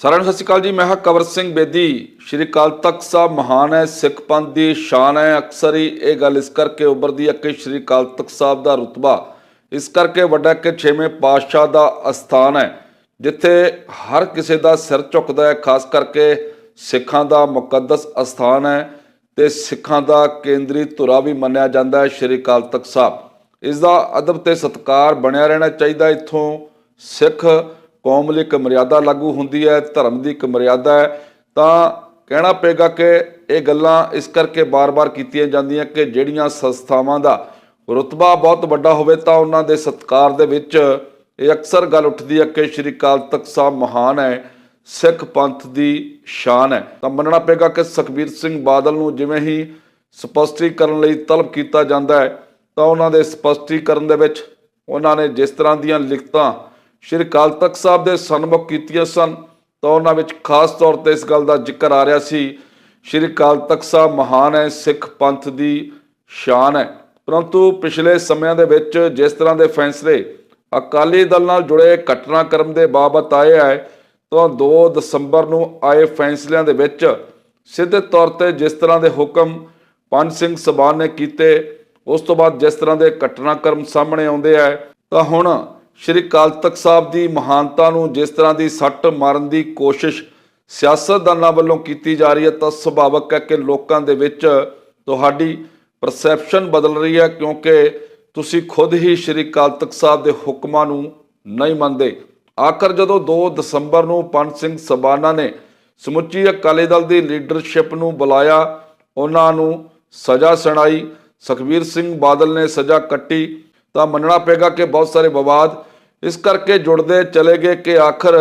ਸਾਰਿਆਂ ਨੂੰ ਸਤਿ ਸ਼੍ਰੀ ਅਕਾਲ ਜੀ। ਮੈਂ ਹਾਂ ਕਵਰ ਸਿੰਘ ਬੇਦੀ। ਸ਼੍ਰੀ ਅਕਾਲ ਤਖਤ ਸਾਹਿਬ ਮਹਾਨ ਹੈ, ਸਿੱਖ ਪੰਥ ਦੀ ਸ਼ਾਨ ਹੈ। ਅਕਸਰ ਹੀ ਇਹ ਗੱਲ ਇਸ ਕਰਕੇ ਉਭਰਦੀ ਹੈ ਕਿ ਸ਼੍ਰੀ ਅਕਾਲ ਤਖਤ ਸਾਹਿਬ ਦਾ ਰੁਤਬਾ ਇਸ ਕਰਕੇ ਵੱਡਾ ਕਿ ਛੇਵੇਂ ਪਾਤਸ਼ਾਹ ਦਾ ਅਸਥਾਨ ਹੈ, ਜਿੱਥੇ ਹਰ ਕਿਸੇ ਦਾ ਸਿਰ ਝੁਕਦਾ ਹੈ। ਖਾਸ ਕਰਕੇ ਸਿੱਖਾਂ ਦਾ ਮੁਕੱਦਸ ਅਸਥਾਨ ਹੈ ਤੇ ਸਿੱਖਾਂ ਦਾ ਕੇਂਦਰੀ ਧੁਰਾ ਵੀ ਮੰਨਿਆ ਜਾਂਦਾ ਹੈ ਸ਼੍ਰੀ ਅਕਾਲ ਤਖਤ ਸਾਹਿਬ। ਇਸ ਦਾ ਅਦਬ ਤੇ ਸਤਕਾਰ ਬਣਿਆ ਰਹਿਣਾ ਚਾਹੀਦਾ ਇੱਥੋਂ ਸਿੱਖ ਕੌਮ ਲਈ ਇੱਕ ਮਰਿਆਦਾ ਲਾਗੂ ਹੁੰਦੀ ਹੈ, ਧਰਮ ਦੀ ਇੱਕ ਮਰਿਆਦਾ ਹੈ, ਤਾਂ ਕਹਿਣਾ ਪਏਗਾ ਕਿ ਇਹ ਗੱਲਾਂ ਇਸ ਕਰਕੇ ਬਾਰ-ਬਾਰ ਕੀਤੀਆਂ ਜਾਂਦੀਆਂ ਕਿ ਜਿਹੜੀਆਂ ਸੰਸਥਾਵਾਂ ਦਾ ਰੁਤਬਾ ਬਹੁਤ ਵੱਡਾ ਹੋਵੇ, ਤਾਂ ਉਹਨਾਂ ਦੇ ਸਤਕਾਰ ਦੇ ਵਿੱਚ ਇਹ ਅਕਸਰ ਗੱਲ ਉੱਠਦੀ ਹੈ ਕਿ ਸ਼੍ਰੀ ਅਕਾਲ ਤਖਤ ਸਾਹਿਬ ਮਹਾਨ ਹੈ, ਸਿੱਖ ਪੰਥ ਦੀ ਸ਼ਾਨ ਹੈ। ਤਾਂ ਮੰਨਣਾ ਪਏਗਾ ਕਿ ਸੁਖਬੀਰ ਸਿੰਘ ਬਾਦਲ ਨੂੰ ਜਿਵੇਂ ਹੀ ਸਪਸ਼ਟੀਕਰਨ ਲਈ ਤਲਬ ਕੀਤਾ ਜਾਂਦਾ ਹੈ, ਤਾਂ ਉਹਨਾਂ ਦੇ ਸਪਸ਼ਟੀਕਰਨ ਦੇ ਵਿੱਚ ਉਹਨਾਂ ਨੇ ਜਿਸ ਤਰ੍ਹਾਂ ਦੀਆਂ ਲਿਖਤਾਂ ਸ਼੍ਰੀ ਅਕਾਲ ਤਖਤ ਸਾਹਿਬ ਦੇ ਸਨਮੁਖ ਕੀਤੀਆਂ ਸਨ ਤਾਂ ਉਹਨਾਂ ਵਿੱਚ ਖਾਸ ਤੌਰ ਤੇ ਇਸ ਗੱਲ ਦਾ ਜ਼ਿਕਰ ਆ ਰਿਹਾ ਸੀ, ਸ਼੍ਰੀ ਅਕਾਲ ਤਖਤ ਸਾਹਿਬ ਮਹਾਨ ਹੈ, ਸਿੱਖ ਪੰਥ ਦੀ ਸ਼ਾਨ ਹੈ। ਪਰੰਤੂ ਪਿਛਲੇ ਸਮਿਆਂ ਦੇ ਵਿੱਚ ਜਿਸ ਤਰ੍ਹਾਂ ਦੇ ਫੈਸਲੇ ਅਕਾਲੀ ਦਲ ਨਾਲ ਜੁੜੇ ਘਟਨਾਕ੍ਰਮ ਦੇ ਬਾਬਤ ਆਏ ਹੈ, ਤਾਂ 2 ਦਸੰਬਰ ਨੂੰ ਆਏ ਫੈਸਲਿਆਂ ਦੇ ਵਿੱਚ ਸਿੱਧੇ ਤੌਰ ਤੇ ਜਿਸ ਤਰ੍ਹਾਂ ਦੇ ਹੁਕਮ ਪੰਜ ਸਿੰਘ ਸਬਾਨ ਨੇ ਕੀਤੇ, ਉਸ ਤੋਂ ਬਾਅਦ ਜਿਸ ਤਰ੍ਹਾਂ ਦੇ ਘਟਨਾਕ੍ਰਮ ਸਾਹਮਣੇ ਆਉਂਦੇ ਆ ਤਾਂ ਹੁਣ ਸ਼੍ਰੀ ਅਕਾਲ ਤਖਤ ਸਾਹਿਬ ਦੀ ਮਹਾਨਤਾ ਨੂੰ ਜਿਸ ਤਰ੍ਹਾਂ ਦੀ ਸੱਟ ਮਾਰਨ ਦੀ ਕੋਸ਼ਿਸ਼ ਸਿਆਸਤਦਾਨਾਂ ਵੱਲੋਂ ਕੀਤੀ ਜਾ ਰਹੀ ਹੈ, ਤਾਂ ਸੁਭਾਵਕ ਹੈ ਕਿ ਲੋਕਾਂ ਦੇ ਵਿੱਚ ਤੁਹਾਡੀ ਪਰਸੈਪਸ਼ਨ ਬਦਲ ਰਹੀ ਹੈ, ਕਿਉਂਕਿ ਤੁਸੀਂ ਖੁਦ ਹੀ ਸ਼੍ਰੀ ਅਕਾਲ ਤਖਤ ਸਾਹਿਬ ਦੇ ਹੁਕਮਾਂ ਨੂੰ ਨਹੀਂ ਮੰਨਦੇ। ਆਖਰ ਜਦੋਂ 2 ਦਸੰਬਰ ਨੂੰ ਪੰਜ ਸਿੰਘ ਸਬਾਨਾ ਨੇ ਸਮੁੱਚੀ ਅਕਾਲੀ ਦਲ ਦੀ ਲੀਡਰਸ਼ਿਪ ਨੂੰ ਬੁਲਾਇਆ, ਉਹਨਾਂ ਨੂੰ ਸਜ਼ਾ ਸੁਣਾਈ। ਸੁਖਬੀਰ ਸਿੰਘ ਬਾਦਲ ਨੇ ਸਜ਼ਾ ਕੱਟੀ, ਤਾਂ ਮੰਨਣਾ ਪਏਗਾ ਕਿ ਬਹੁਤ ਸਾਰੇ ਵਿਵਾਦ ਇਸ ਕਰਕੇ ਜੁੜਦੇ ਚਲੇ ਗਏ ਕਿ ਆਖਰ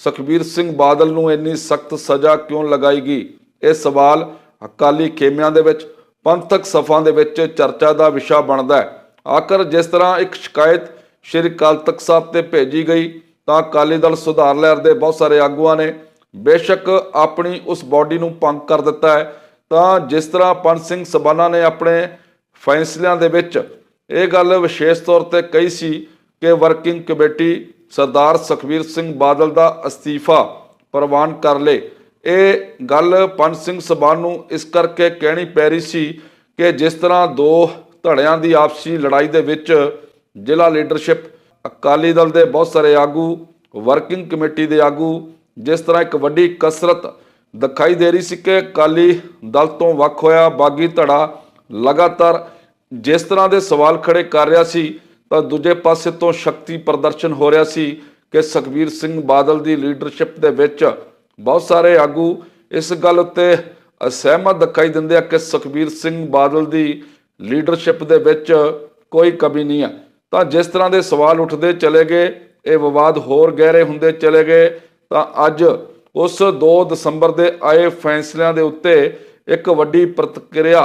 ਸੁਖਬੀਰ ਸਿੰਘ ਬਾਦਲ ਨੂੰ ਇੰਨੀ ਸਖਤ ਸਜ਼ਾ ਕਿਉਂ ਲਗਾਈ ਗਈ? ਇਹ ਸਵਾਲ ਅਕਾਲੀ ਖੇਮਿਆਂ ਦੇ ਵਿੱਚ, ਪੰਥਕ ਸਫਾਂ ਦੇ ਵਿੱਚ ਚਰਚਾ ਦਾ ਵਿਸ਼ਾ ਬਣਦਾ ਹੈ। ਆਖਰ ਜਿਸ ਤਰ੍ਹਾਂ ਇੱਕ ਸ਼ਿਕਾਇਤ ਸ਼੍ਰੀ ਅਕਾਲ ਤਖਤ ਸਾਹਿਬ ਤੇ ਭੇਜੀ ਗਈ, ਤਾਂ ਅਕਾਲੀ ਦਲ ਸੁਧਾਰ ਲਹਿਰ ਦੇ ਬਹੁਤ ਸਾਰੇ ਆਗੂਆਂ ਨੇ ਬੇਸ਼ੱਕ ਆਪਣੀ ਉਸ ਬਾਡੀ ਨੂੰ ਭੰਗ ਕਰ ਦਿੱਤਾ ਹੈ। ਤਾਂ ਜਿਸ ਤਰ੍ਹਾਂ ਪੰਜ ਸਿੰਘ ਸਬਾਨਾ ਨੇ ਆਪਣੇ ਫੈਸਲਿਆਂ ਦੇ ਵਿੱਚ, ਇਹ ਗੱਲ ਵਿਸ਼ੇਸ਼ ਤੌਰ ਤੇ ਕਹੀ ਸੀ ਕਿ ਵਰਕਿੰਗ ਕਮੇਟੀ ਸਰਦਾਰ ਸੁਖਬੀਰ ਸਿੰਘ ਬਾਦਲ ਦਾ ਅਸਤੀਫਾ ਪ੍ਰਵਾਨ ਕਰ ਲੇ। ਇਹ ਗੱਲ ਪੰਜ ਸਿੰਘ ਸਬਾਨ ਨੂੰ ਇਸ ਕਰਕੇ ਕਹਿਣੀ ਪੈ ਰਹੀ ਸੀ ਕਿ ਜਿਸ ਤਰ੍ਹਾਂ ਦੋ ਧੜਿਆਂ ਦੀ ਆਪਸੀ ਲੜਾਈ ਦੇ ਵਿੱਚ ਜ਼ਿਲ੍ਹਾ ਲੀਡਰਸ਼ਿਪ ਅਕਾਲੀ ਦਲ ਦੇ ਬਹੁਤ ਸਾਰੇ ਆਗੂ, ਵਰਕਿੰਗ ਕਮੇਟੀ ਦੇ ਆਗੂ, ਜਿਸ ਤਰ੍ਹਾਂ ਇੱਕ ਵੱਡੀ ਕਸਰਤ ਦਿਖਾਈ ਦੇ ਰਹੀ ਸੀ ਕਿ ਅਕਾਲੀ ਦਲ ਤੋਂ ਵੱਖ ਹੋਇਆ ਬਾਗੀ ਧੜਾ ਲਗਾਤਾਰ ਜਿਸ ਤਰ੍ਹਾਂ ਦੇ ਸਵਾਲ ਖੜੇ ਕਰ ਰਿਹਾ ਸੀ ਤਾਂ ਦੂਜੇ ਪਾਸੇ ਤੋਂ ਸ਼ਕਤੀ ਪ੍ਰਦਰਸ਼ਨ ਹੋ ਰਿਹਾ ਸੀ ਕਿ ਸੁਖਬੀਰ ਸਿੰਘ ਬਾਦਲ ਦੀ ਲੀਡਰਸ਼ਿਪ ਦੇ ਵਿੱਚ ਬਹੁਤ ਸਾਰੇ ਆਗੂ ਇਸ ਗੱਲ ਉੱਤੇ ਅਸਹਿਮਤ ਦਿਖਾਈ ਦਿੰਦੇ ਆ ਕਿ ਸੁਖਬੀਰ ਸਿੰਘ ਬਾਦਲ ਦੀ ਲੀਡਰਸ਼ਿਪ ਦੇ ਵਿੱਚ ਕੋਈ ਕਮੀ ਨਹੀਂ ਆ। ਤਾਂ ਜਿਸ ਤਰ੍ਹਾਂ ਦੇ ਸਵਾਲ ਉੱਠਦੇ ਚਲੇ ਗਏ, ਇਹ ਵਿਵਾਦ ਹੋਰ ਗਹਿਰੇ ਹੁੰਦੇ ਚਲੇ ਗਏ, ਤਾਂ ਅੱਜ ਉਸ 2 ਦਸੰਬਰ ਦੇ ਆਏ ਫੈਸਲਿਆਂ ਦੇ ਉੱਤੇ ਇੱਕ ਵੱਡੀ ਪ੍ਰਤੀਕਿਰਿਆ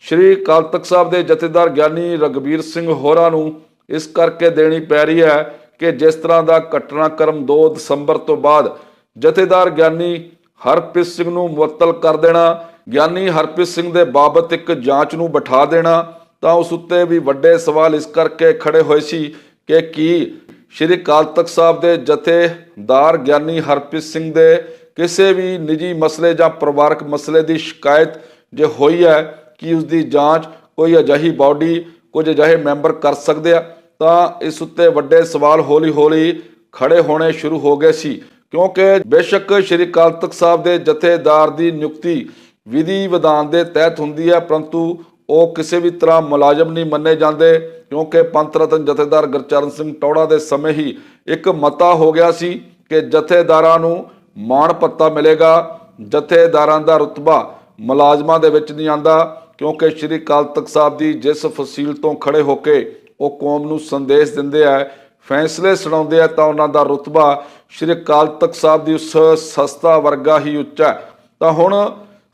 ਸ਼੍ਰੀ ਅਕਾਲ ਤਖਤ ਸਾਹਿਬ ਦੇ ਜਥੇਦਾਰ ਗਿਆਨੀ ਰਗਵੀਰ ਸਿੰਘ ਹੋਰਾਂ ਨੂੰ ਇਸ ਕਰਕੇ ਦੇਣੀ ਪੈ ਰਹੀ ਹੈ ਕਿ ਜਿਸ ਤਰ੍ਹਾਂ ਦਾ ਘਟਨਾਕ੍ਰਮ 2 ਦਸੰਬਰ ਤੋਂ ਬਾਅਦ ਜਥੇਦਾਰ ਗਿਆਨੀ ਹਰਪ੍ਰੀਤ ਸਿੰਘ ਨੂੰ ਮੁਅੱਤਲ ਕਰ ਦੇਣਾ, ਗਿਆਨੀ ਹਰਪ੍ਰੀਤ ਸਿੰਘ ਦੇ ਬਾਬਤ ਇੱਕ ਜਾਂਚ ਨੂੰ ਬਿਠਾ ਦੇਣਾ, ਤਾਂ ਉਸ ਉੱਤੇ ਵੀ ਵੱਡੇ ਸਵਾਲ ਇਸ ਕਰਕੇ ਖੜੇ ਹੋਏ ਸੀ ਕਿ ਕੀ ਸ਼੍ਰੀ ਅਕਾਲ ਤਖਤ ਸਾਹਿਬ ਦੇ ਜਥੇਦਾਰ ਗਿਆਨੀ ਹਰਪ੍ਰੀਤ ਸਿੰਘ ਦੇ ਕਿਸੇ ਵੀ ਨਿੱਜੀ ਮਸਲੇ ਜਾਂ ਪਰਿਵਾਰਕ ਮਸਲੇ ਦੀ ਸ਼ਿਕਾਇਤ ਜੇ ਹੋਈ ਹੈ, ਕਿ ਉਸ ਦੀ ਜਾਂਚ ਕੋਈ ਅਜਿਹੀ ਬਾਡੀ ਕੁਝ ਅਜਿਹੇ ਮੈਂਬਰ ਕਰ ਸਕਦੇ ਆ, ਤਾਂ ਇਸ ਉੱਤੇ ਵੱਡੇ ਸਵਾਲ ਹੌਲੀ-ਹੌਲੀ ਖੜੇ ਹੋਣੇ ਸ਼ੁਰੂ ਹੋ ਗਏ ਸੀ। ਕਿਉਂਕਿ ਬੇਸ਼ੱਕ ਸ਼੍ਰੀ ਅਕਾਲ ਤਖਤ ਸਾਹਿਬ ਦੇ ਜਥੇਦਾਰ ਦੀ ਨਿਯੁਕਤੀ ਵਿਧੀ ਵਿਧਾਨ ਦੇ ਤਹਿਤ ਹੁੰਦੀ ਹੈ ਪਰੰਤੂ ਉਹ ਕਿਸੇ ਵੀ ਤਰ੍ਹਾਂ ਮੁਲਾਜ਼ਮ ਨਹੀਂ ਮੰਨੇ ਜਾਂਦੇ, ਕਿਉਂਕਿ ਪੰਥ ਰਤਨ ਜਥੇਦਾਰ ਗੁਰਚਰਨ ਸਿੰਘ ਟੌੜਾ ਦੇ ਸਮੇਂ ਹੀ ਇੱਕ ਮਤਾ ਹੋ ਗਿਆ ਸੀ ਕਿ ਜਥੇਦਾਰਾਂ ਨੂੰ ਮਾਣ ਪੱਤਾ ਮਿਲੇਗਾ, ਜਥੇਦਾਰਾਂ ਦਾ ਰੁਤਬਾ ਮੁਲਾਜ਼ਮਾਂ ਦੇ ਵਿੱਚ ਨਹੀਂ ਆਂਦਾ ਕਿਉਂਕਿ ਸ਼੍ਰੀ ਅਕਾਲ ਤਖਤ ਸਾਹਿਬ ਦੀ ਜਿਸ ਫਸੀਲ ਤੋਂ ਖੜੇ ਹੋ ਕੇ ਉਹ ਕੌਮ ਨੂੰ ਸੰਦੇਸ਼ ਦਿੰਦੇ ਆ, ਫੈਸਲੇ ਸੁਣਾਉਂਦੇ ਆ, ਤਾਂ ਉਹਨਾਂ ਦਾ ਰੁਤਬਾ ਸ਼੍ਰੀ ਅਕਾਲ ਤਖਤ ਸਾਹਿਬ ਦੀ ਉਸ ਸਸਤਾ ਵਰਗਾ ਹੀ ਉੱਚਾ ਤਾਂ ਹੁਣ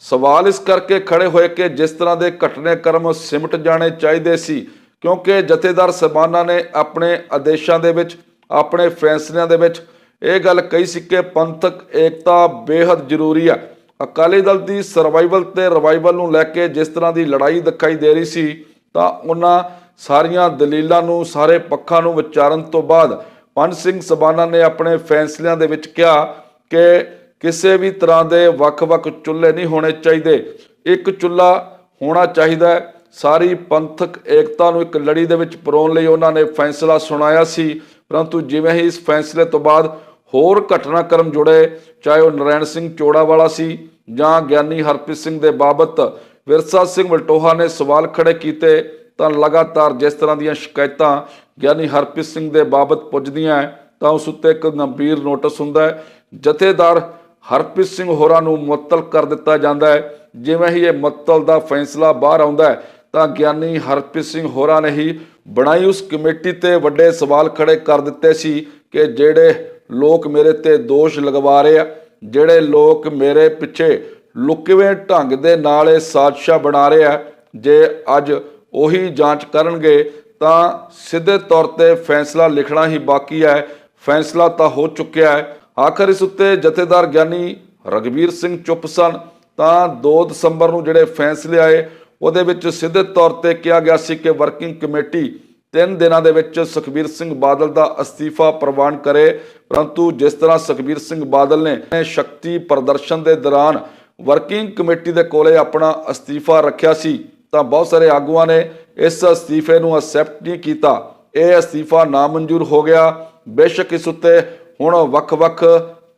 ਸਵਾਲ ਇਸ ਕਰਕੇ ਖੜੇ ਹੋਏ ਕਿ ਜਿਸ ਤਰ੍ਹਾਂ ਦੇ ਘਟਨੇ ਕਰਮ ਸਿਮਟ ਜਾਣੇ ਚਾਹੀਦੇ ਸੀ, ਕਿਉਂਕਿ ਜਥੇਦਾਰ ਸਬਾਨਾ ਨੇ ਆਪਣੇ ਆਦੇਸ਼ਾਂ ਦੇ ਵਿੱਚ, ਆਪਣੇ ਫੈਸਲਿਆਂ ਦੇ ਵਿੱਚ ਇਹ ਗੱਲ ਕਹੀ ਸੀ ਕਿ ਪੰਥਕ ਏਕਤਾ ਬੇहद ਜ਼ਰੂਰੀ ਹੈ ਅਕਾਲੀ ਦਲ ਦੀ ਸਰਵਾਈਵਲ ਤੇ ਰਿਵਾਈਵਲ ਨੂੰ ਲੈ ਕੇ ਜਿਸ ਤਰ੍ਹਾਂ ਦੀ ਲੜਾਈ ਦਿਖਾਈ ਦੇ ਰਹੀ ਸੀ, ਤਾਂ ਉਹਨਾਂ ਸਾਰੀਆਂ ਦਲੀਲਾਂ ਨੂੰ, ਸਾਰੇ ਪੱਖਾਂ ਨੂੰ ਵਿਚਾਰਨ ਤੋਂ ਬਾਅਦ ਪੰਜ ਸਿੰਘ ਸਬਾਨਾ ਨੇ ਆਪਣੇ ਫੈਸਲਿਆਂ ਦੇ ਵਿੱਚ ਕਿਹਾ ਕਿ ਕਿਸੇ ਵੀ ਤਰ੍ਹਾਂ ਦੇ ਵੱਖ-ਵੱਖ ਚੁੱਲ੍ਹੇ ਨਹੀਂ ਹੋਣੇ ਚਾਹੀਦੇ। ਇੱਕ ਚੁੱਲ੍ਹਾ ਹੋਣਾ ਚਾਹੀਦਾ ਸਾਰੀ ਪੰਥਕ ਏਕਤਾ ਨੂੰ ਇੱਕ ਲੜੀ ਦੇ ਵਿੱਚ ਪਰੋਣ ਲਈ ਉਹਨਾਂ ਨੇ ਫੈਸਲਾ ਸੁਣਾਇਆ ਸੀ। ਪਰੰਤੂ ਜਿਵੇਂ ਹੀ ਇਸ ਫੈਸਲੇ ਤੋਂ ਬਾਅਦ ਹੋਰ ਘਟਨਾਕ੍ਰਮ ਜੁੜੇ, ਚਾਹੇ ਉਹ ਨਰੈਣ ਸਿੰਘ ਚੋੜਾ ਵਾਲਾ ਸੀ ਜਾਂ ਗਿਆਨੀ ਹਰਪ੍ਰੀਤ ਸਿੰਘ ਦੇ ਬਾਬਤ, ਵਿਰਸਾ ਸਿੰਘ ਵਲਟੋਹਾ ਨੇ ਸਵਾਲ ਖੜੇ ਕੀਤੇ, ਤਾਂ ਲਗਾਤਾਰ ਜਿਸ ਤਰ੍ਹਾਂ ਦੀਆਂ ਸ਼ਿਕਾਇਤਾਂ ਗਿਆਨੀ ਹਰਪ੍ਰੀਤ ਸਿੰਘ ਦੇ ਬਾਬਤ ਪੁੱਜਦੀਆਂ ਤਾਂ ਉਸ ਉੱਤੇ ਇੱਕ ਗੰਭੀਰ ਨੋਟਿਸ ਹੁੰਦਾ ਹੈ। ਜਥੇਦਾਰ ਹਰਪ੍ਰੀਤ ਸਿੰਘ ਹੋਰਾਂ ਨੂੰ ਮੁਅੱਤਲ ਕਰ ਦਿੱਤਾ ਜਾਂਦਾ ਹੈ। ਜਿਵੇਂ ਹੀ ਇਹ ਮੁਅੱਤਲ ਦਾ ਫੈਸਲਾ ਬਾਹਰ ਆਉਂਦਾ ਹੈ, ਤਾਂ ਗਿਆਨੀ ਹਰਪ੍ਰੀਤ ਸਿੰਘ ਹੋਰਾਂ ਨੇ ਹੀ ਬਣਾਈ ਉਸ ਕਮੇਟੀ ਤੇ ਵੱਡੇ ਸਵਾਲ ਖੜੇ ਕਰ ਦਿੱਤੇ ਸੀ ਕਿ ਜਿਹੜੇ ਲੋਕ ਮੇਰੇ ਤੇ ਦੋਸ਼ ਲਗਵਾ ਰਹੇ ਆ। ਜਿਹੜੇ ਲੋਕ ਮੇਰੇ ਪਿੱਛੇ ਲੁਕਵੇਂ ਢੰਗ ਦੇ ਨਾਲ ਇਹ ਸਾਜ਼ਿਸ਼ਾਂ ਬਣਾ ਰਹੇ ਆ, ਜੇ ਅੱਜ ਉਹੀ ਜਾਂਚ ਕਰਨਗੇ, ਤਾਂ ਸਿੱਧੇ ਤੌਰ ਤੇ ਫੈਸਲਾ ਲਿਖਣਾ ਹੀ ਬਾਕੀ ਹੈ ਫੈਸਲਾ ਤਾਂ ਹੋ ਚੁੱਕਿਆ ਹੈ। ਆਖਰ ਇਸ ਉੱਤੇ ਜਥੇਦਾਰ ਗਿਆਨੀ ਰਗਵੀਰ ਸਿੰਘ ਚੁੱਪ ਸਨ। ਤਾਂ 2 ਦਸੰਬਰ ਨੂੰ ਜਿਹੜੇ ਫੈਸਲੇ ਆਏ, ਉਹਦੇ ਵਿੱਚ ਸਿੱਧੇ ਤੌਰ ਤੇ ਕਿਹਾ ਗਿਆ ਸੀ ਕਿ ਵਰਕਿੰਗ ਕਮੇਟੀ ਤਿੰਨ ਦਿਨਾਂ ਦੇ ਵਿੱਚ ਸੁਖਬੀਰ ਸਿੰਘ ਬਾਦਲ ਦਾ ਅਸਤੀਫਾ ਪ੍ਰਵਾਨ ਕਰੇ। ਪਰੰਤੂ ਜਿਸ ਤਰ੍ਹਾਂ ਸੁਖਬੀਰ ਸਿੰਘ ਬਾਦਲ ਨੇ ਸ਼ਕਤੀ ਪ੍ਰਦਰਸ਼ਨ ਦੇ ਦੌਰਾਨ ਵਰਕਿੰਗ ਕਮੇਟੀ ਦੇ ਕੋਲੇ ਆਪਣਾ ਅਸਤੀਫਾ ਰੱਖਿਆ ਸੀ, ਤਾਂ ਬਹੁਤ ਸਾਰੇ ਆਗੂਆਂ ਨੇ ਇਸ ਅਸਤੀਫੇ ਨੂੰ ਅਸੈਪਟ ਨਹੀਂ ਕੀਤਾ। ਇਹ ਅਸਤੀਫਾ ਨਾਮਨਜ਼ੂਰ ਹੋ ਗਿਆ। ਬੇਸ਼ੱਕ ਇਸ ਉੱਤੇ ਹੁਣ ਵੱਖ-ਵੱਖ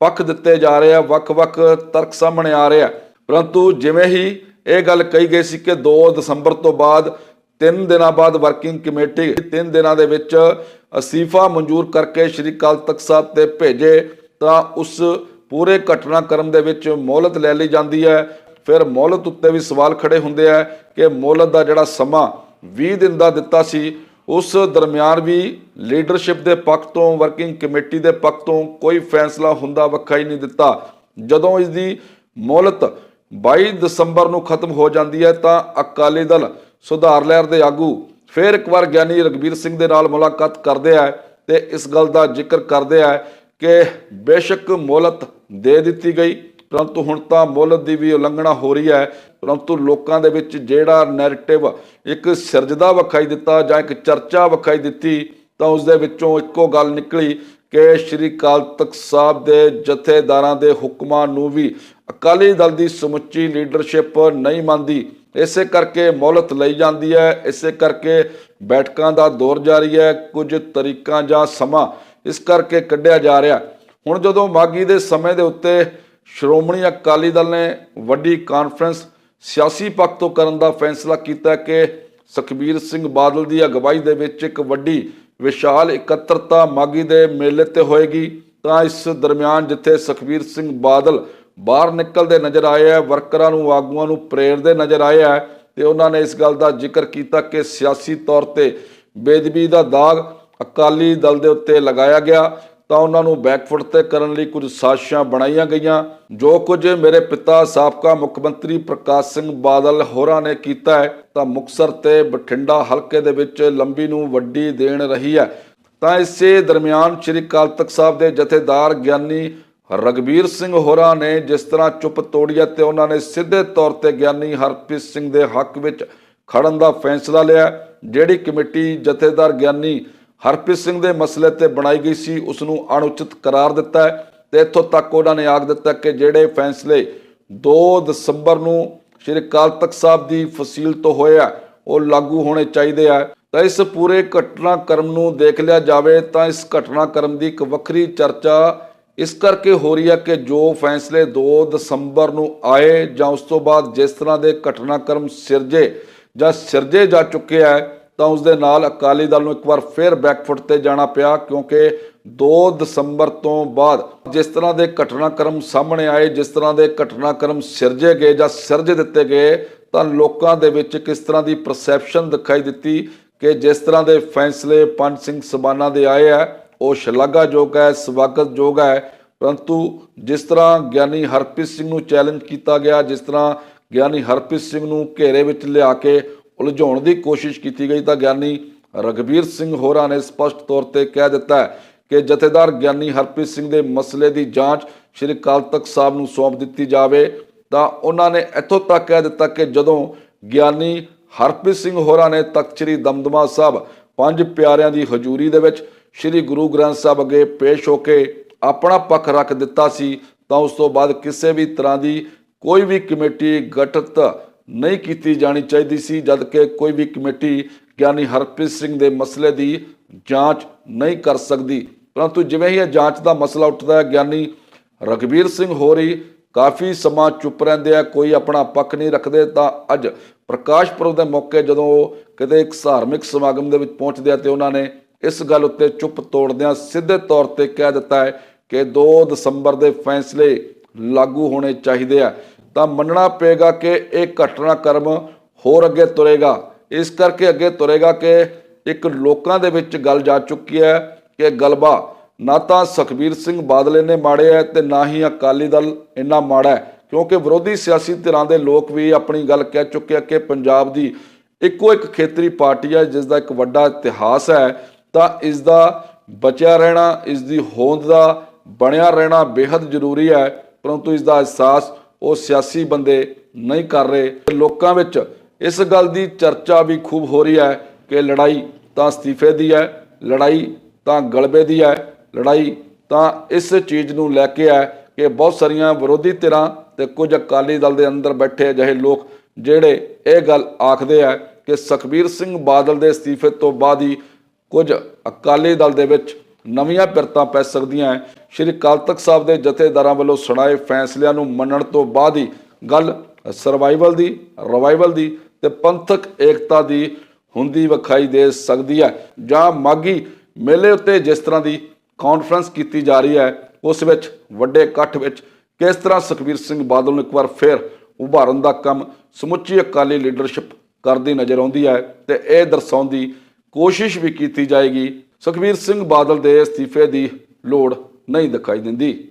ਪੱਖ ਦਿੱਤੇ ਜਾ ਰਹੇ ਆ, ਵੱਖ-ਵੱਖ ਤਰਕ ਸਾਹਮਣੇ ਆ ਰਹੇ ਆ। ਪਰੰਤੂ ਜਿਵੇਂ ਹੀ ਇਹ ਗੱਲ ਕਹੀ ਗਈ ਸੀ ਕਿ 2 ਦਸੰਬਰ ਤੋਂ ਬਾਅਦ ਤਿੰਨ ਦਿਨਾਂ ਬਾਅਦ ਵਰਕਿੰਗ ਕਮੇਟੀ ਤਿੰਨ ਦਿਨਾਂ ਦੇ ਵਿੱਚ ਅਸੀਫਾ ਮਨਜ਼ੂਰ ਕਰਕੇ ਸ਼੍ਰੀ ਅਕਾਲ ਤਖਤ ਸਾਹਿਬ ਤੇ ਭੇਜੇ, ਤਾਂ ਉਸ ਪੂਰੇ ਘਟਨਾਕ੍ਰਮ ਦੇ ਵਿੱਚ ਮੌਲਤ ਲੈ ਲਈ ਜਾਂਦੀ ਹੈ। ਫਿਰ ਮੌਲਤ ਉੱਤੇ ਵੀ ਸਵਾਲ ਖੜੇ ਹੁੰਦੇ ਆ ਕਿ ਮੌਲਤ ਦਾ ਜਿਹੜਾ ਸਮਾਂ 20 ਦਿਨ ਦਾ ਦਿੱਤਾ ਸੀ, ਉਸ ਦਰਮਿਆਨ ਵੀ ਲੀਡਰਸ਼ਿਪ ਦੇ ਪੱਖ ਤੋਂ ਵਰਕਿੰਗ ਕਮੇਟੀ ਦੇ ਪੱਖ ਤੋਂ ਕੋਈ ਫੈਸਲਾ ਹੁੰਦਾ ਵਿਖਾਈ ਨਹੀਂ ਦਿੱਤਾ। ਜਦੋਂ ਇਸ ਦੀ ਮੌਲਤ 22 ਦਸੰਬਰ ਨੂੰ ਖਤਮ ਹੋ ਜਾਂਦੀ ਹੈ, ਤਾਂ ਅਕਾਲੀ ਦਲ ਸੁਧਾਰ ਲਹਿਰ ਦੇ ਆਗੂ ਫਿਰ ਇੱਕ ਵਾਰ ਗਿਆਨੀ ਰਗਵੀਰ ਸਿੰਘ ਦੇ ਨਾਲ ਮੁਲਾਕਾਤ ਕਰਦੇ ਆ ਤੇ ਇਸ ਗੱਲ ਦਾ ਜ਼ਿਕਰ ਕਰਦੇ ਆ ਕਿ ਬੇਸ਼ੱਕ ਮੌਲਤ ਦੇ ਦਿੱਤੀ ਗਈ, ਪਰੰਤੂ ਹੁਣ ਤਾਂ ਮੌਲਤ ਦੀ ਵੀ ਉਲੰਘਣਾ ਹੋ ਰਹੀ ਹੈ, ਪਰੰਤੂ ਲੋਕਾਂ ਦੇ ਵਿੱਚ ਜਿਹੜਾ ਨੈਰੇਟਿਵ ਇੱਕ ਸਿਰਜਦਾ ਵਿਖਾਈ ਦਿੱਤਾ ਜਾਂ ਇੱਕ ਚਰਚਾ ਵਿਖਾਈ ਦਿੱਤੀ, ਤਾਂ ਉਸ ਦੇ ਵਿੱਚੋਂ ਇੱਕੋ ਗੱਲ ਨਿਕਲੀ ਕਿ ਸ਼੍ਰੀ ਅਕਾਲ ਤਖਤ ਸਾਹਿਬ ਦੇ ਜਥੇਦਾਰਾਂ ਦੇ ਹੁਕਮਾਂ ਨੂੰ ਵੀ ਅਕਾਲੀ ਦਲ ਦੀ ਸਮੁੱਚੀ ਲੀਡਰਸ਼ਿਪ ਨਹੀਂ ਮੰਨਦੀ। ਇਸੇ ਕਰਕੇ ਮੌਲਤ ਲਈ ਜਾਂਦੀ ਹੈ, ਇਸੇ ਕਰਕੇ ਬੈਠਕਾਂ ਦਾ ਦੌਰ ਜਾਰੀ ਹੈ, ਕੁਝ ਤਰੀਕਾਂ ਜਾਂ ਸਮਾਂ ਇਸ ਕਰਕੇ ਕੱਢਿਆ ਜਾ ਰਿਹਾ। ਹੁਣ ਜਦੋਂ ਮਾਗੀ ਦੇ ਸਮੇਂ ਦੇ ਉੱਤੇ ਸ਼੍ਰੋਮਣੀ ਅਕਾਲੀ ਦਲ ਨੇ ਵੱਡੀ ਕਾਨਫਰੰਸ ਸਿਆਸੀ ਪੱਖ ਤੋਂ ਕਰਨ ਦਾ ਫੈਸਲਾ ਕੀਤਾ ਕਿ ਸੁਖਬੀਰ ਸਿੰਘ ਬਾਦਲ ਦੀ ਅਗਵਾਈ ਦੇ ਵਿੱਚ ਇੱਕ ਵੱਡੀ ਵਿਸ਼ਾਲ ਇਕੱਤਰਤਾ ਮਾਗੀ ਦੇ ਮੇਲੇ ਤੇ ਹੋਏਗੀ, ਤਾਂ ਇਸ ਦਰਮਿਆਨ ਜਿੱਥੇ ਸੁਖਬੀਰ ਸਿੰਘ ਬਾਦਲ ਬਾਹਰ ਨਿਕਲਦੇ ਨਜ਼ਰ ਆਏ ਆ, ਵਰਕਰਾਂ ਨੂੰ, ਆਗੂਆਂ ਨੂੰ ਪ੍ਰੇਰਦੇ ਨਜ਼ਰ ਆਏ ਆ ਤੇ ਉਹਨਾਂ ਨੇ ਇਸ ਗੱਲ ਦਾ ਜ਼ਿਕਰ ਕੀਤਾ ਕਿ ਸਿਆਸੀ ਤੌਰ ਤੇ ਬੇਦਬੀ ਦਾ ਦਾਗ ਅਕਾਲੀ ਦਲ ਦੇ ਉੱਤੇ ਲਗਾਇਆ ਗਿਆ ਤਾਂ ਉਹਨਾਂ ਨੂੰ ਬੈਕਫੁੱਟ ਤੇ ਕਰਨ ਲਈ ਕੁਝ ਸਾਜ਼ਿਸ਼ਾਂ ਬਣਾਈਆਂ ਗਈਆਂ। ਜੋ ਕੁਝ ਮੇਰੇ ਪਿਤਾ ਸਾਬਕਾ ਮੁੱਖ ਮੰਤਰੀ ਪ੍ਰਕਾਸ਼ ਸਿੰਘ ਬਾਦਲ ਹੋਰਾਂ ਨੇ ਕੀਤਾ ਹੈ, ਤਾਂ ਮੁਕਸਰ ਤੇ ਬਠਿੰਡਾ ਹਲਕੇ ਦੇ ਵਿੱਚ ਲੰਬੀ ਨੂੰ ਵੱਡੀ ਦੇਣ ਰਹੀ ਹੈ। ਤਾਂ ਇਸੇ ਦਰਮਿਆਨ ਸ੍ਰੀ ਅਕਾਲ ਤਖਤ ਸਾਹਿਬ ਦੇ ਜਥੇਦਾਰ ਗਿਆਨੀ ਰਗਵੀਰ ਸਿੰਘ ਹੋਰਾਂ ਨੇ ਜਿਸ ਤਰ੍ਹਾਂ ਚੁੱਪ ਤੋੜੀਆ ਤੇ ਉਹਨਾਂ ਨੇ ਸਿੱਧੇ ਤੌਰ ਤੇ ਗਿਆਨੀ ਹਰਪ੍ਰੀਤ ਸਿੰਘ ਦੇ ਹੱਕ ਵਿੱਚ ਖੜਨ ਦਾ ਫੈਸਲਾ ਲਿਆ, ਜਿਹੜੀ ਕਮੇਟੀ ਜਥੇਦਾਰ ਗਿਆਨੀ ਹਰਪ੍ਰੀਤ ਸਿੰਘ ਦੇ ਮਸਲੇ ਤੇ ਬਣਾਈ ਗਈ ਸੀ ਉਸ ਨੂੰ ਅਣਉਚਿਤ ਕਰਾਰ ਦਿੱਤਾ ਹੈ ਤੇ ਇੱਥੋਂ ਤੱਕ ਉਹਨਾਂ ਨੇ ਆਖ ਦਿੱਤਾ ਕਿ ਜਿਹੜੇ ਫੈਸਲੇ 2 ਦਸੰਬਰ ਨੂੰ ਸ਼੍ਰੀ ਅਕਾਲ ਤਖਤ ਸਾਹਿਬ ਦੀ ਫਸੀਲ ਤੋਂ ਹੋਇਆ ਉਹ ਲਾਗੂ ਹੋਣੇ ਚਾਹੀਦੇ ਆ। ਤਾਂ ਇਸ ਪੂਰੇ ਘਟਨਾਕ੍ਰਮ ਨੂੰ ਦੇਖ ਲਿਆ ਜਾਵੇ ਤਾਂ ਇਸ ਘਟਨਾਕ੍ਰਮ ਦੀ ਇੱਕ ਵੱਖਰੀ ਚਰਚਾ ਇਸ ਕਰਕੇ ਹੋ ਰਹੀ ਹੈ ਕਿ ਜੋ ਫੈਸਲੇ 2 ਦਸੰਬਰ ਨੂੰ ਆਏ ਜਾਂ ਉਸ ਤੋਂ ਬਾਅਦ ਜਿਸ ਤਰ੍ਹਾਂ ਦੇ ਘਟਨਾਕ੍ਰਮ ਸਿਰਜੇ ਜਾਂ ਸਿਰਜੇ ਜਾ ਚੁੱਕੇ ਹੈ ਤਾਂ ਉਸ ਦੇ ਨਾਲ ਅਕਾਲੀ ਦਲ ਨੂੰ ਇੱਕ ਵਾਰ ਫਿਰ ਬੈਕਫੁੱਟ ਤੇ ਜਾਣਾ ਪਿਆ, ਕਿਉਂਕਿ 2 ਦਸੰਬਰ ਤੋਂ ਬਾਅਦ ਜਿਸ ਤਰ੍ਹਾਂ ਦੇ ਘਟਨਾਕ੍ਰਮ ਸਾਹਮਣੇ ਆਏ, ਜਿਸ ਤਰ੍ਹਾਂ ਦੇ ਘਟਨਾਕ੍ਰਮ ਸਿਰਜੇ ਗਏ ਜਾਂ ਸਿਰਜ ਦਿੱਤੇ ਗਏ, ਤਾਂ ਲੋਕਾਂ ਦੇ ਵਿੱਚ ਕਿਸ ਤਰ੍ਹਾਂ ਦੀ ਪਰਸੈਪਸ਼ਨ ਦਿਖਾਈ ਦਿੱਤੀ ਕਿ ਜਿਸ ਤਰ੍ਹਾਂ ਦੇ ਫੈਸਲੇ ਪੰਜ ਸਿੰਘ ਸਬਾਨਾ ਦੇ ਆਏ ਆ ਉਹ ਸ਼ਲਾਘਾਯੋਗ ਹੈ, ਸਵਾਗਤਯੋਗ ਹੈ। ਪਰੰਤੂ ਜਿਸ ਤਰ੍ਹਾਂ ਗਿਆਨੀ ਹਰਪ੍ਰੀਤ ਸਿੰਘ ਨੂੰ ਚੈਲੰਜ ਕੀਤਾ ਗਿਆ, ਜਿਸ ਤਰ੍ਹਾਂ ਗਿਆਨੀ ਹਰਪ੍ਰੀਤ ਸਿੰਘ ਨੂੰ ਘੇਰੇ ਵਿੱਚ ਲਿਆ ਕੇ ਉਲਝਾਉਣ ਦੀ ਕੋਸ਼ਿਸ਼ ਕੀਤੀ ਗਈ, ਤਾਂ ਗਿਆਨੀ ਰਗਵੀਰ ਸਿੰਘ ਹੋਰਾਂ ਨੇ ਸਪਸ਼ਟ ਤੌਰ ਤੇ ਕਹਿ ਦਿੱਤਾ ਕਿ ਜਥੇਦਾਰ ਗਿਆਨੀ ਹਰਪ੍ਰੀਤ ਸਿੰਘ ਦੇ ਮਸਲੇ ਦੀ ਜਾਂਚ ਸ਼੍ਰੀ ਅਕਾਲ ਤਖਤ ਸਾਹਿਬ ਨੂੰ ਸੌਂਪ ਦਿੱਤੀ ਜਾਵੇ। ਤਾਂ ਉਹਨਾਂ ਨੇ ਇੱਥੋਂ ਤੱਕ ਕਹਿ ਦਿੱਤਾ ਕਿ ਜਦੋਂ ਗਿਆਨੀ ਹਰਪ੍ਰੀਤ ਸਿੰਘ ਹੋਰਾਂ ਨੇ ਤਖਤ ਸ੍ਰੀ ਦਮਦਮਾ ਸਾਹਿਬ ਪੰਜ ਪਿਆਰਿਆਂ ਦੀ ਹਜ਼ੂਰੀ ਦੇ ਵਿੱਚ ਸ੍ਰੀ ਗੁਰੂ ਗ੍ਰੰਥ ਸਾਹਿਬ ਅੱਗੇ ਪੇਸ਼ ਹੋ ਕੇ ਆਪਣਾ ਪੱਖ ਰੱਖ ਦਿੱਤਾ ਸੀ, ਤਾਂ ਉਸ ਤੋਂ ਬਾਅਦ ਕਿਸੇ ਵੀ ਤਰ੍ਹਾਂ ਦੀ ਕੋਈ ਵੀ ਕਮੇਟੀ ਗਠਿਤ ਨਹੀਂ ਕੀਤੀ ਜਾਣੀ ਚਾਹੀਦੀ ਸੀ ਜਦ ਕਿ ਕੋਈ ਵੀ ਕਮੇਟੀ ਗਿਆਨੀ ਹਰਪ੍ਰੀਤ ਸਿੰਘ ਦੇ ਮਸਲੇ ਦੀ ਜਾਂਚ ਨਹੀਂ ਕਰ ਸਕਦੀ। ਪਰੰਤੂ ਜਿਵੇਂ ਹੀ ਇਹ ਜਾਂਚ ਦਾ ਮਸਲਾ ਉੱਠਦਾ ਹੈ, ਗਿਆਨੀ ਰਗਵੀਰ ਸਿੰਘ ਹੋਰੀ ਕਾਫੀ ਸਮਾਂ ਚੁੱਪ ਰਹਿੰਦੇ ਆ, ਕੋਈ ਆਪਣਾ ਪੱਖ ਨਹੀਂ ਰੱਖਦੇ, ਤਾਂ ਅੱਜ ਪ੍ਰਕਾਸ਼ ਪੁਰਬ ਦੇ ਮੌਕੇ ਜਦੋਂ ਉਹ ਕਿਤੇ ਇੱਕ ਧਾਰਮਿਕ ਸਮਾਗਮ ਦੇ ਵਿੱਚ ਪਹੁੰਚਦੇ ਆ, ਤੇ ਉਹਨਾਂ ਨੇ ਇਸ ਗੱਲ ਉੱਤੇ ਚੁੱਪ ਤੋੜਦਿਆਂ ਸਿੱਧੇ ਤੌਰ ਤੇ ਕਹਿ ਦਿੱਤਾ ਹੈ ਕਿ 2 ਦਸੰਬਰ ਦੇ ਫੈਸਲੇ ਲਾਗੂ ਹੋਣੇ ਚਾਹੀਦੇ ਆ। ਤਾਂ ਮੰਨਣਾ ਪਏਗਾ ਕਿ ਇਹ ਘਟਨਾਕ੍ਰਮ ਹੋਰ ਅੱਗੇ ਤੁਰੇਗਾ। ਇਸ ਕਰਕੇ ਅੱਗੇ ਤੁਰੇਗਾ ਕਿ ਇੱਕ ਲੋਕਾਂ ਦੇ ਵਿੱਚ ਗੱਲ ਜਾ ਚੁੱਕੀ ਹੈ ਕਿ ਗਲਬਾ ਨਾ ਤਾਂ ਸੁਖਬੀਰ ਸਿੰਘ ਬਾਦਲ ਨੇ ਮਾੜੇ ਹੈ ਤੇ ਨਾ ਹੀ ਅਕਾਲੀ ਦਲ ਇੰਨਾ ਮਾੜਾ ਹੈ। ਕਿਉਂਕਿ ਵਿਰੋਧੀ ਸਿਆਸੀ ਧਿਰਾਂ ਦੇ ਲੋਕ ਵੀ ਆਪਣੀ ਗੱਲ ਕਹਿ ਚੁੱਕੇ ਆ ਕਿ ਪੰਜਾਬ ਦੀ ਇੱਕੋ ਇੱਕ ਖੇਤਰੀ ਪਾਰਟੀ ਹੈ ਜਿਸ ਦਾ ਇੱਕ ਵੱਡਾ ਇਤਿਹਾਸ ਹੈ। ਤਾਂ ਇਸ ਦਾ ਬਚਿਆ ਰਹਿਣਾ ਇਸ ਦੀ ਹੋਂਦ ਦਾ ਬਣਿਆ ਰਹਿਣਾ ਬੇहद ਜ਼ਰੂਰੀ ਹੈ, ਪਰੰਤੂ ਇਸ ਦਾ ਅਹਿਸਾਸ ਉਹ ਸਿਆਸੀ ਬੰਦੇ ਨਹੀਂ ਕਰ ਰਹੇ। ਲੋਕਾਂ ਵਿੱਚ ਇਸ ਗੱਲ ਦੀ ਚਰਚਾ ਵੀ ਖੂਬ ਹੋ ਰਹੀ ਹੈ ਕਿ ਲੜਾਈ ਤਾਂ ਅਸਤੀਫੇ ਦੀ ਹੈ, ਲੜਾਈ ਤਾਂ ਗਲਬੇ ਦੀ ਹੈ, ਲੜਾਈ ਤਾਂ ਇਸ ਚੀਜ਼ ਨੂੰ ਲੈ ਕੇ ਹੈ ਕਿ ਬਹੁਤ ਸਾਰੀਆਂ ਵਿਰੋਧੀ ਧਿਰਾਂ ਤੇ ਕੁਝ ਅਕਾਲੀ ਦਲ ਦੇ ਅੰਦਰ ਬੈਠੇ ਅਜਿਹੇ ਲੋਕ ਜਿਹੜੇ ਇਹ ਗੱਲ ਆਖਦੇ ਆ ਕਿ ਸੁਖਬੀਰ ਸਿੰਘ ਬਾਦਲ ਦੇ ਅਸਤੀਫੇ ਤੋਂ ਬਾਅਦ ਹੀ ਕੁਝ ਅਕਾਲੀ ਦਲ ਦੇ ਵਿੱਚ ਨਵੀਆਂ ਪਿਰਤਾਂ ਪੈ ਸਕਦੀਆਂ ਹੈ ਸ਼੍ਰੀ ਅਕਾਲ ਤਖਤ ਸਾਹਿਬ ਦੇ ਜਥੇਦਾਰਾਂ ਵੱਲੋਂ ਸੁਣਾਏ ਫੈਸਲਿਆਂ ਨੂੰ ਮੰਨਣ ਤੋਂ ਬਾਅਦ ਹੀ ਗੱਲ ਸਰਵਾਈਵਲ ਦੀ ਰਿਵਾਈਵਲ ਦੀ ਤੇ ਪੰਥਕ ਏਕਤਾ ਦੀ ਹੁੰਦੀ ਵਿਖਾਈ ਦੇ ਸਕਦੀ ਹੈ ਜਾਂ ਮਾਗੀ ਮੇਲੇ ਉੱਤੇ ਜਿਸ ਤਰ੍ਹਾਂ ਦੀ ਕਾਨਫਰੰਸ ਕੀਤੀ ਜਾ ਰਹੀ ਹੈ ਉਸ ਵਿੱਚ ਵੱਡੇ ਇਕੱਠ ਵਿੱਚ ਕਿਸ ਤਰ੍ਹਾਂ ਸੁਖਬੀਰ ਸਿੰਘ ਬਾਦਲ ਨੂੰ ਇੱਕ ਵਾਰ ਫੇਰ ਉਭਾਰਨ ਦਾ ਕੰਮ ਸਮੁੱਚੀ ਅਕਾਲੀ ਲੀਡਰਸ਼ਿਪ ਕਰਦੀ ਨਜ਼ਰ ਆਉਂਦੀ ਹੈ ਤੇ ਇਹ ਦਰਸਾਉਂਦੀ ਕੋਸ਼ਿਸ਼ ਵੀ ਕੀਤੀ ਜਾਏਗੀ। ਸੁਖਬੀਰ ਸਿੰਘ ਬਾਦਲ ਦੇ ਅਸਤੀਫੇ ਦੀ ਲੋੜ ਨਹੀਂ ਦਿਖਾਈ ਦਿੰਦੀ।